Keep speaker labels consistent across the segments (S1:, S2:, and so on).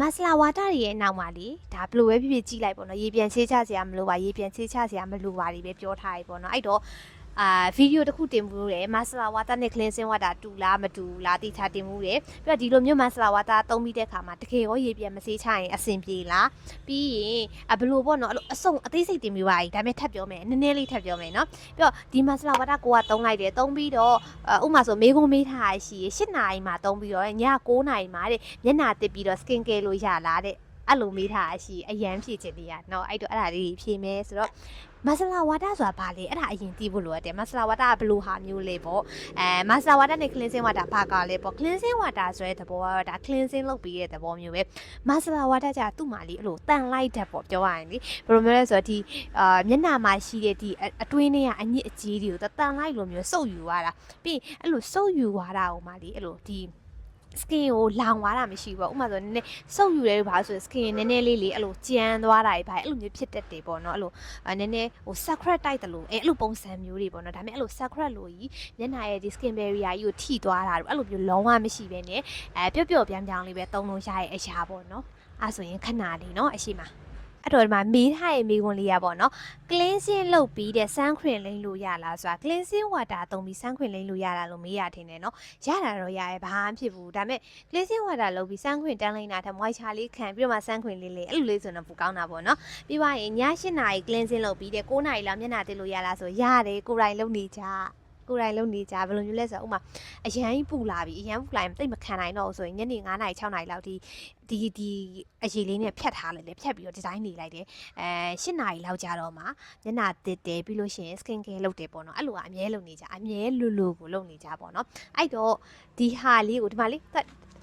S1: မဆလာဝါတာတွေရဲ့နောက်မှာလေဒါဘယ်လိုပဲဖြစ်ဖြစ်ကြည့်လိုက်ပေါ့နော်ရေပြန်ချေးချစရာမလိုပါရေပြန်ချေးချစရာမလိုပါတွေပဲပြောထားပြီပေါ့နော်အဲ့တော့ အာဗီဒီယိုတစ်ခုတင်မှုတယ်မဆလာဝါတာနဲ့ cleansing water တူလားမတူလားတိချတင်မှုတယ်ပြီးတော့ဒီလိုမျိုးမဆလာဝါတာသုံးပြီးတဲ့ခါမှာတကယ်ရောရေပြန်မစေးချရင်အဆင်ပြေလားပြီးရင်အဘယ်လိုပေါ့နော်အဲ့လိုအစုံအသေးစိတ်တင်ပြီးပါပြီဒါပေမဲ့ထပ်ပြောမယ်နည်းနည်းလေးထပ်ပြောမယ်နော်ပြီးတော့ဒီမဆလာဝါတာကိုကသုံးလိုက်တယ်သုံးပြီးတော့ဥပမာဆိုမေးခွန်းမေးထားရရှိရ၈နာရီမှသုံးပြီးတော့ည9နာရီမှတဲ့မျက်နှာတစ်ပြီးတော့ skin care လို့ရလားတဲ့ အဲ့လိုမေးထားအရှိအရန်ဖြည့်ချင်သေးရနော်အဲ့တော့အဲ့ဒါလေးဖြည့်မယ်ဆိုတော့မဆလာဝါတာဆိုတာဘာလဲအဲ့ဒါအရင်သိဖို့လိုရတယ်မဆလာဝါတာကဘယ်လိုဟာမျိုးလဲပေါ့အဲမဆလာဝါတာနဲ့ cleansing water ဘာကလဲပေါ့ cleansing water ဆိုတဲ့သဘောကတော့ဒါ cleansing လုပ်ပြီးတဲ့သဘောမျိုးပဲမဆလာဝါတာじゃသူ့မှာလေအဲ့လိုတန်လိုက်တဲ့ပေါ့ပြောရရင်လေဘယ်လိုမျိုးလဲဆိုတော့ဒီအာမျက်နှာမှာရှိတဲ့ဒီအတွင်းထဲကအညစ်အကြေးတွေကိုတန်လိုက်လိုမျိုးစုပ်ယူရတာပြီးအဲ့လိုစုပ်ယူရတာဟိုမှာလေအဲ့လိုဒီ skin ကိုလောင်သွားတာမရှိဘူးပေါ့ဥပမာဆိုနည်းနည်းစုပ်ယူရဲဘာလို့ဆို skin နည်းနည်းလေးလေးအဲ့လိုကြမ်းသွားတာတွေဘာအဲ့လိုမျိုးဖြစ်တတ်တယ်ပေါ့နော်အဲ့လိုအဲနည်းနည်းဟို sacred တိုက်တယ်လို့အဲအဲ့လိုပုံစံမျိုးတွေပေါ့နော်ဒါပေမဲ့အဲ့လို sacred လို့ကြီးမျက်နှာရဲ့ဒီ skin barrier ကြီးကိုထိသွားတာတို့အဲ့လိုမျိုးလုံးဝမရှိဘဲနဲ့အဲပျော့ပျော့ပြောင်းပြောင်းလေးပဲသုံးလို့ရရဲ့အရာပေါ့နော်အဲ့ဆိုရင်ခဏလေးနော်အရှိမ အဲ့တော့ဒီမှာမေးထားရဲ့မေးခွန်းလေးရပါတော့ cleansing လုပ်ပြီးတဲ့ sun cream လိမ့်လို့ရလားဆိုတာ cleansing water သုံးပြီး sun cream လိမ့်လို့ရတာလို့မေးရထင်တယ်နော်ရတာတော့ရရဲ့ဘာမှဖြစ်ဘူးဒါပေမဲ့ cleansing water လုပ်ပြီး sun cream တန်းလိမ့်တာထက် moisture လေးခံပြီးတော့မှ sun cream လေးလေးအဲ့လိုလေးဆိုတော့ပူကောင်းတာပေါ့နော်ပြီးသွားရင်ည8နာရီ cleansing လုပ်ပြီးတဲ့9နာရီလောက်မျက်နှာတက်လို့ရလားဆိုရတယ်ကိုယ်တိုင်လုပ်နေကြ ကိုယ်တိုင်လုပ်နေကြဘယ်လိုမျိုးလဲဆိုတော့ဥမာအရန်ပူလာပြီအရန်ပူလာရင်တိတ်မခံနိုင်တော့ဘူးဆိုရင်ညနေ9နာရီ6နာရီလောက်ဒီဒီဒီအရေးလေးနဲ့ဖြတ်ထားလိုက်လေဖြတ်ပြီးတော့ဒီဇိုင်းနေလိုက်တယ်အဲ8နာရီလောက်ကြာတော့မှမျက်နှာတစ်တယ်ပြီးလို့ရှိရင် skin care လုပ်တယ်ပေါ့နော်အဲ့လိုကအမြဲလုပ်နေကြအမြဲလူလူကိုလုပ်နေကြပေါ့နော်အဲ့တော့ဒီဟာလေးကိုဒီမှာလေး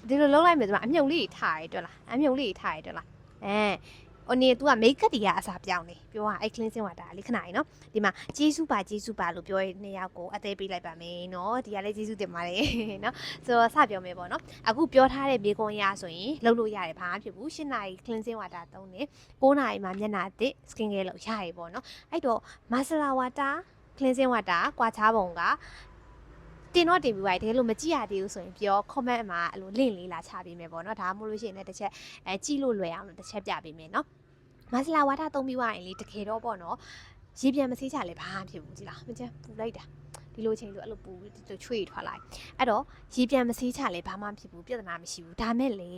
S1: ဒီလိုလုပ်လိုက်မယ်ဒီမှာအမြုံလေးထားရတွေ့လားအမြုံလေးထားရတွေ့လားအဲ ဟိုနေ तू က make up တွေကအစားပြောင်းနေပြောရအဲ့ cleansing water လေးခဏလေးနော်ဒီမှာကျေးဇူးပါကျေးဇူးပါလို့ပြောရတဲ့နှစ်ယောက်ကိုအသေးပေးလိုက်ပါမယ်နော်ဒီကလည်းကျေးဇူးတင်ပါတယ်နော်ဆိုတော့စပြောမယ်ပေါ့နော်အခုပြောထားတဲ့မိကွန်ရဆိုရင်လုပ်လို့ရတယ်ဘာမှဖြစ်ဘူး၈နာရီ cleansing water သုံးတယ်9နာရီမှာမျက်နှာအသစ် skin care လုပ်ရရပေါ့နော်အဲ့တော့ masala water cleansing water ကွာချားပုံကတင်တော့တင်ပြီးပါတကယ်လို့မကြည့်ရသေးဘူးဆိုရင်ပြော comment မှာအဲ့လို link လေးလာချပေးမယ်ပေါ့နော်ဒါမှမဟုတ်လို့ရှိရင်လည်းတစ်ချက်အဲကြည့်လို့လွယ်အောင်လို့တစ်ချက်ပြပေးမယ်နော် မဆလာဝါတာသုံးပြီးွားရင်လေတကယ်တော့ပေါ့နော်ရေပြန်မဆေးချလဲဘာမှဖြစ်ဘူးကြည်လားမကျန်ပူလိုက်တာဒီလိုချိန်လို့အဲ့လိုပူပြီးဒီလိုချွေထွက်လာအဲ့တော့ရေပြန်မဆေးချလဲဘာမှဖြစ်ဘူးပြဿနာမရှိဘူးဒါမဲ့လေ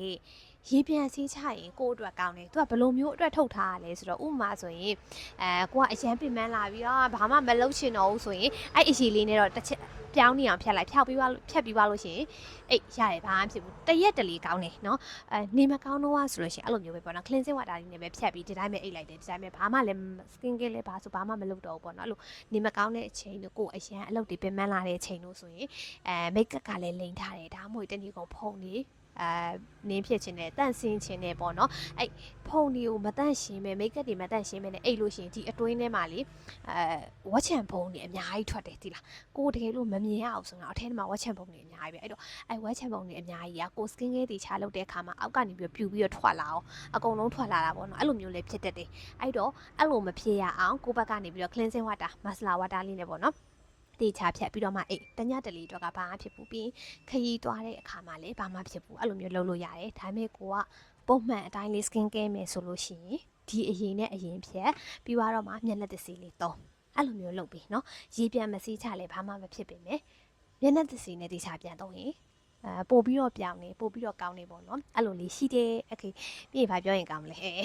S1: ရေပြန်ဆေးချရင်ကိုယ့်အတွက်ကောင်းတယ်သူကဘယ်လိုမျိုးအတွက်ထုတ်ထားရလဲဆိုတော့ဥပမာဆိုရင်အဲကိုကအရန်ပင်ပန်းလာပြီးတော့ဘာမှမလုပ်ချင်တော့ဘူးဆိုရင်အဲ့အရှိလေးနဲ့တော့တစ်ချက်ပြောင်းနေအောင်ဖြတ်လိုက်ဖြောက်ပြီးသွားဖြတ်ပြီးသွားလို့ရှိရင်အေးရတယ်ဘာမှဖြစ်ဘူးတရက်တလေကောင်းတယ်နော်အဲနေမကောင်းတော့ဆိုလို့ရှိရင်အဲ့လိုမျိုးပဲပေါ့နော် cleansing water လေးနဲ့ပဲဖြတ်ပြီးဒီတိုင်းပဲအိတ်လိုက်တယ်ဒီတိုင်းပဲဘာမှလည်း skin care လည်းဘာဆိုဘာမှမလုပ်တော့ဘူးပေါ့နော်အဲ့လိုနေမကောင်းတဲ့အချိန်တို့ကိုအရန်အလုပ်တွေပင်ပန်းလာတဲ့အချိန်တို့ဆိုရင်အဲ make up ကလည်းလိမ်ထားတယ်ဒါမှမဟုတ်တနည်းကုန်ဖုံနေ အဲနင်းဖြစ်ခြင်းနဲ့တန့်စင်းခြင်းနဲ့ပေါ့နော်အဲ့ဖုံဒီကိုမတန့်ရှင်းမဲ့ make up တွေမတန့်ရှင်းမဲ့နဲ့အိတ်လို့ရှိရင်ဒီအတွင်းထဲမှာလေအဲဝက်ချန်ဖုံတွေအများကြီးထွက်တယ်ဒီလားကိုတကယ်လို့မမြင်ရအောင်ဆိုတော့အထဲထဲမှာဝက်ချန်ဖုံတွေအများကြီးပဲအဲ့တော့အဲဝက်ချန်ဖုံတွေအများကြီးကကို skin care တွေချလုပ်တဲ့အခါမှာအောက်ကနေပြီးပြူပြီးတော့ထွက်လာအောင်အကုန်လုံးထွက်လာတာပေါ့နော်အဲ့လိုမျိုးလေးဖြစ်တတ်တယ်အဲ့တော့အဲ့လိုမဖြစ်ရအောင်ကိုဘက်ကနေပြီးတော့ cleansing water masala water လေးနဲ့ပေါ့နော် တေချာဖြတ်ပြီးတော့မှအေးတညတလီတော့ကဘာမှဖြစ်ဘူးပြီးခရီးသွားတဲ့အခါမှာလည်းဘာမှဖြစ်ဘူးအဲ့လိုမျိုးလုပ်လို့ရတယ်ဒါပေမဲ့ကိုကပုံမှန်အတိုင်းလေး skin care မယ်ဆိုလို့ရှိရင်ဒီအရင်နဲ့အရင်ဖြတ်ပြီးတော့မှမျက်နှာတစ်စီလေးသုံးအဲ့လိုမျိုးလုပ်ပြီးเนาะရေပြန်မစီးချလဲဘာမှမဖြစ်ပေမဲ့မျက်နှာတစ်စီနဲ့တေချာပြန်သုံးရင်အဲပို့ပြီးတော့ပြောင်းနေပို့ပြီးတော့ကောင်းနေပေါ့နော်အဲ့လိုလေးရှိတယ်โอเคပြီးရင်ဘာပြောရင်ကောင်းမလဲဟဲ့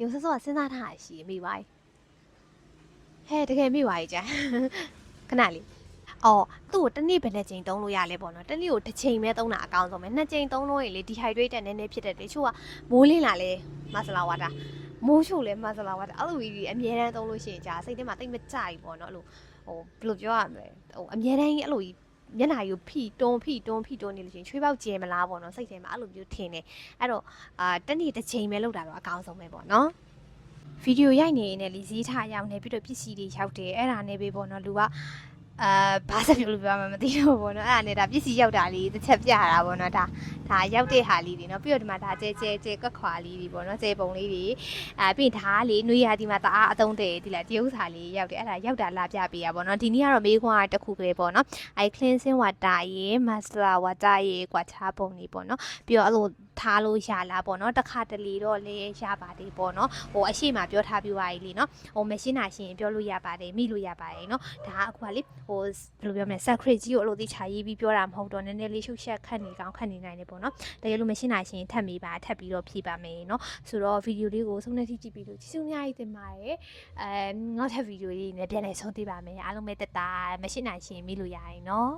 S1: ရုံစစောကစဉ်းစားထားရရှိမိပါ ဟဲ့တကယ်မိပါကြီးကြာ ခဏလေးအော်သူ့ကိုတစ်နေ့ဘယ်နဲ့ချိန်သုံးလို့ရလဲပေါ့နော်တစ်နေ့ကိုတစ်ချိန်ပဲသုံးတာအကောင်းဆုံးပဲနှစ်ချိန်သုံးလို့ရင်လေ dehydrated နည်းနည်းဖြစ်တဲ့တချို့ကမိုးလင်းလာလဲမဆလာဝါတာမိုးချို့လဲမဆလာဝါတာအဲ့လိုကြီးအများတန်းသုံးလို့ရှိရင်ကြာစိတ်ထဲမှာတိတ်မကြိုက်ပေါ့နော်အဲ့လိုဟိုဘယ်လိုပြောရမလဲဟိုအများတန်းကြီးအဲ့လိုကြီးမျက်နှာကြီးကိုဖိတွန်းဖိတွန်းဖိတွန်းနေလို့ရှိရင်ချွေးပေါက်ကျဲမလားပေါ့နော်စိတ်ထဲမှာအဲ့လိုမျိုးထင်တယ်အဲ့တော့အာတစ်နေ့တစ်ချိန်ပဲလောက်တာတော့အကောင်းဆုံးပဲပေါ့နော် ဗီဒီယိုရိုက်နေရင်လည်းလီစည်းထားရောက်နေပြီးတော့ပစ္စည်းတွေရောက်တယ်အဲ့ဒါနဲ့ပဲပေါ့နော်လူကအာဘာစပြောလို့ပြောမှမသိတော့ဘူးပေါ့နော်အဲ့ဒါနဲ့ဒါပစ္စည်းရောက်တာလေးတစ်ချက်ပြတာပေါ့နော်ဒါဒါရောက်တဲ့ဟာလေးတွေနော်ပြီးတော့ဒီမှာဒါကျဲကျဲကျဲကွက်ခွာလေးတွေပေါ့နော်ကျဲပုံလေးတွေအာပြီးရင်ဒါကလေနွေရာဒီမှာတအားအသုံးတယ်ဒီလားတရုပ်စာလေးရောက်တယ်အဲ့ဒါရောက်တာလာပြပေးရပေါ့နော်ဒီနေ့ကတော့မေးခွန်းကတစ်ခုကလေးပေါ့နော်အဲ cleansing water ရေ masala water ရေကွာချားပုံလေးပေါ့နော်ပြီးတော့အဲ့လို ထားလို့ရလားပေါ့နော်တစ်ခါတလေတော့လည်းရပါတယ်ပေါ့နော်ဟိုအရှိမပြောထားပြီးပါလေနော်ဟိုမရှင်းတာရှင်ပြောလို့ရပါတယ်မိလို့ရပါတယ်နော်ဒါကအခုကလေဟိုဘယ်လိုပြောမလဲ secret ကြီးကိုအလိုသိချာရေးပြီးပြောတာမဟုတ်တော့နည်းနည်းလေးရှုပ်ရှက်ခတ်နေကောင်းခတ်နေနိုင်တယ်ပေါ့နော်တကယ်လို့မရှင်းတာရှင်ထပ်မိပါထပ်ပြီးတော့ဖြေပါမယ်နော်ဆိုတော့ဗီဒီယိုလေးကိုဆုံးတဲ့ထိကြည့်ပြီးလို့ကျေးဇူးအများကြီးတင်ပါတယ်အဲနောက်ထပ်ဗီဒီယိုလေးနဲ့ပြန်လည်ဆုံးသေးပါမယ်အားလုံးပဲတက်တာမရှင်းနိုင်ရှင်မိလို့ရရင်နော်